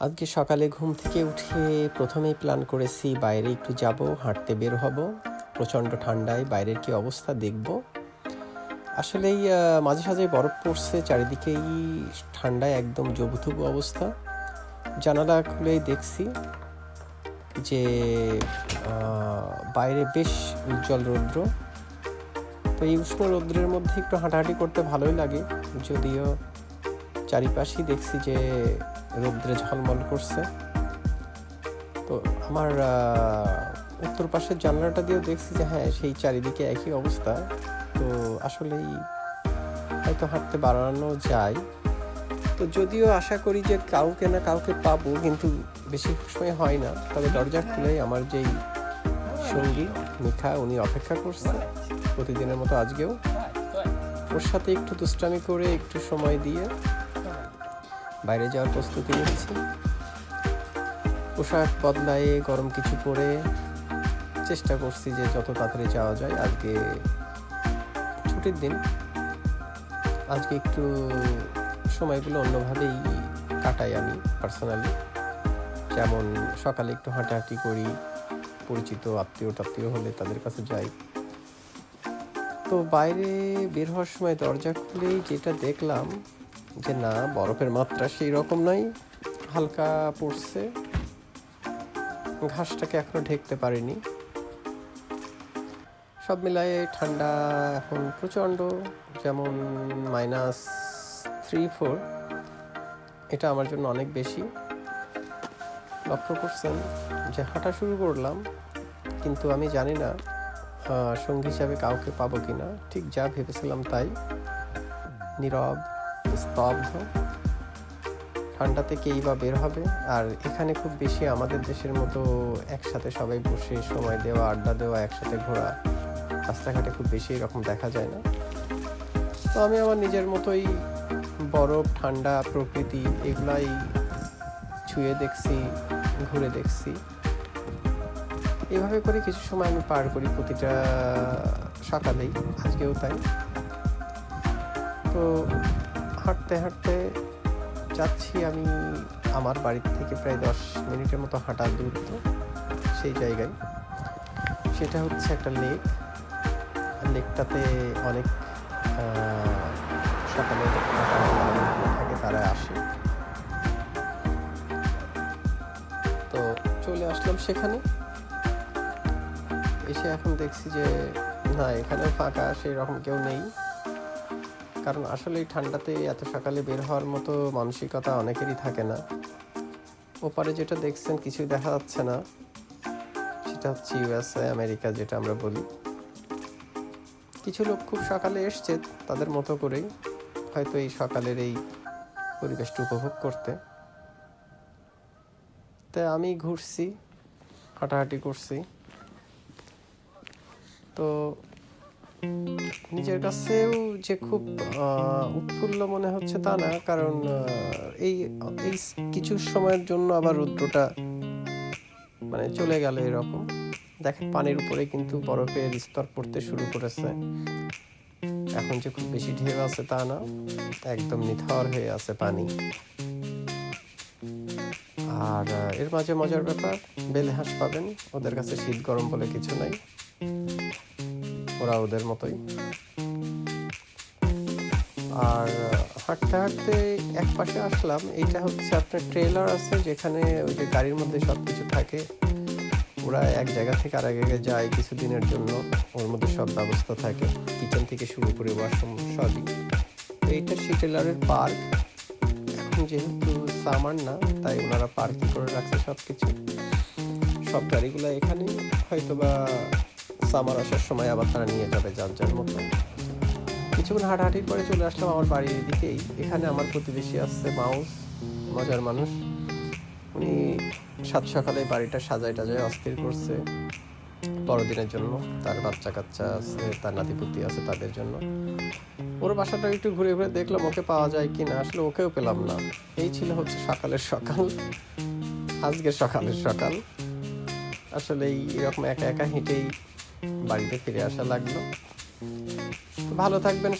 আজকে সকালে ঘুম থেকে উঠে প্রথমেই প্ল্যান করেছি বাইরে একটু যাব, হাঁটতে বের হব, প্রচণ্ড ঠান্ডায় বাইরের কি অবস্থা দেখব। আসলেই মাঝে সাঝে বরফ পড়ছে, চারিদিকেই ঠান্ডায় একদম জবুথুবু অবস্থা। জানালা খুলেই দেখছি যে বাইরে বেশ উজ্জ্বল রৌদ্র। তো এই উষ্ণ রৌদ্রের মধ্যে একটু হাঁটাহাঁটি করতে ভালোই লাগে। যদিও চারিপাশেই দেখছি যে রৌদ্রে ঝলমল করছে। তো আমার উত্তর পাশের জানলাটা দিয়েও দেখছি যে হ্যাঁ সেই চারিদিকে একই অবস্থা। তো আসলেই হয়তো হাঁটতে বাড়ানো যায়। তো যদিও আশা করি যে কাউকে না কাউকে পাবো, কিন্তু বেশি সময় হয় না। তবে দরজা খুলেই আমার যেই সঙ্গী মিঠা, উনি অপেক্ষা করছে প্রতিদিনের মতো আজকেও। ওর সাথে একটু দুষ্টামি করে একটু সময় দিয়ে বাইরে যাওয়ার প্রস্তুতি নিচ্ছি। পোশাক বদলায়ে গরম কিছু পরে চেষ্টা করছি যে যত তাড়াতাড়ি যাওয়া যায় আজকে ছুটির দিন। আজকে একটু সময়গুলো অন্যভাবেই কাটাই আমি পার্সোনালি যেমন সকালে একটু হাঁটাহাঁটি করি, পরিচিত আত্মীয় টাত্মীয় হলে তাদের কাছে যাই। তো বাইরে বের হওয়ার সময় দরজা খুলেই যেটা দেখলাম যে না, বরফের মাত্রা সেই রকম নাই, হালকা পড়ছে। ঘাসটাকে এখনও ঢেকতে পারিনি। সব মিলায়ে ঠান্ডা এখন প্রচণ্ড, যেমন মাইনাস থ্রি ফোর। এটা আমার জন্য অনেক বেশি। লক্ষ্য করছেন যে হাঁটা শুরু করলাম, কিন্তু আমি জানি না সঙ্গী হিসাবে কাউকে পাবো কিনা। ঠিক যা ভেবেছিলাম তাই। নীরব স্তব্ধ। ঠান্ডাতে কেই বা বের হবে। আর এখানে খুব বেশি আমাদের দেশের মতো একসাথে সবাই বসে সময় দেওয়া, আড্ডা দেওয়া, একসাথে ঘোরা রাস্তাঘাটে খুব বেশি এরকম দেখা যায় না। তো আমি আমার নিজের মতোই বরফ, ঠান্ডা, প্রকৃতি এগুলাই ছুঁয়ে দেখছি, ঘুরে দেখছি। এভাবে করে কিছু সময় আমি পার করি প্রতিটা সকালেই, আজকেও তাই। তো হাঁটতে হাঁটতে যাচ্ছি আমি আমার বাড়ি থেকে প্রায় দশ মিনিটের মতো হাঁটার দূরত্ব সেই জায়গায়। সেটা হচ্ছে একটা লেক। লেকটাতে অনেক সকালে থাকে, তারা আসে। তো চলে আসলাম সেখানে। এসে এখন দেখছি যে, না এখানে ফাঁকা সেই রকম কেউ নেই। কারণ আসলে এই ঠান্ডাতে এত সকালে বের হওয়ার মতো মানসিকতা অনেকেরই থাকে না। ওপারে যেটা দেখছেন কিছুই দেখা যাচ্ছে না। সেটা হচ্ছে ইউএসএ আমেরিকা যেটা আমরা বলি। কিছু লোক খুব সকালে এসছে তাদের মতো করেই, হয়তো এই সকালের এই পরিবেশটা উপভোগ করতে। তাই আমি ঘুরছি, হাঁটাহাঁটি করছি। তো নিজের কাছেও যে খুব উৎফুল্ল মনে হচ্ছে তা না। কারণ এই এই কিছু সময়ের জন্য আবার রৌদ্রটা মানে চলে গেল এরকম। দেখেন, পানির উপরে কিন্তু বরফের স্তর পড়তে শুরু করেছে। এখন যে খুব বেশি ঢেউ আছে তা না একদম নিথর হয়ে আছে পানি। আর এর মাঝে মজার ব্যাপার, বেলে হাঁস পাবেন, ওদের কাছে শীত গরম বলে কিছু নাই। ওরা ওদের মতোই। আর হাঁটতে হাঁটতে এক পাশে আসলাম। এইটা হচ্ছে আপনার ট্রেলার আছে যেখানে ওই যে গাড়ির মধ্যে সব কিছু থাকে। ওরা এক জায়গা থেকে আর এক জায়গায় যায় কিছুদিনের জন্য। ওর মধ্যে সব ব্যবস্থা থাকে। কিচেন থেকে শুরু করে ওয়াশরুম সবই। তো এইটা সেই ট্রেলারের পার্ক। এখন যেহেতু সামার না, তাই ওনারা পার্কিং করে রাখছে সব কিছু সব গাড়িগুলো এখানে হয়তো বা সামার আসার সময় আবার তারা নিয়ে যাবে যার যার মতো। কিছুক্ষণ হাঁটাহাঁটির পরে চলে আসলাম আমার বাড়ির দিকেই এখানে আমার প্রতিবেশী আসছে মাউস, মজার মানুষ। উনি সাত সকালে বাড়িটা সাজায় টাজায় অস্থির করছে বড়দিনের জন্য। তার বাচ্চা কাচ্চা আছে, তার নাতিপুতি আছে তাদের জন্য। ওর বাসাটা একটু ঘুরে ঘুরে দেখলাম, ওকে পাওয়া যায় কি না আসলে ওকেও পেলাম না। এই ছিল হচ্ছে সকালের সকাল। আজকের সকালের সকাল। আসলে এই এরকম একা একা হেঁটেই বাড়িতে ফিরে আসা লাগল। ভালো থাকবেন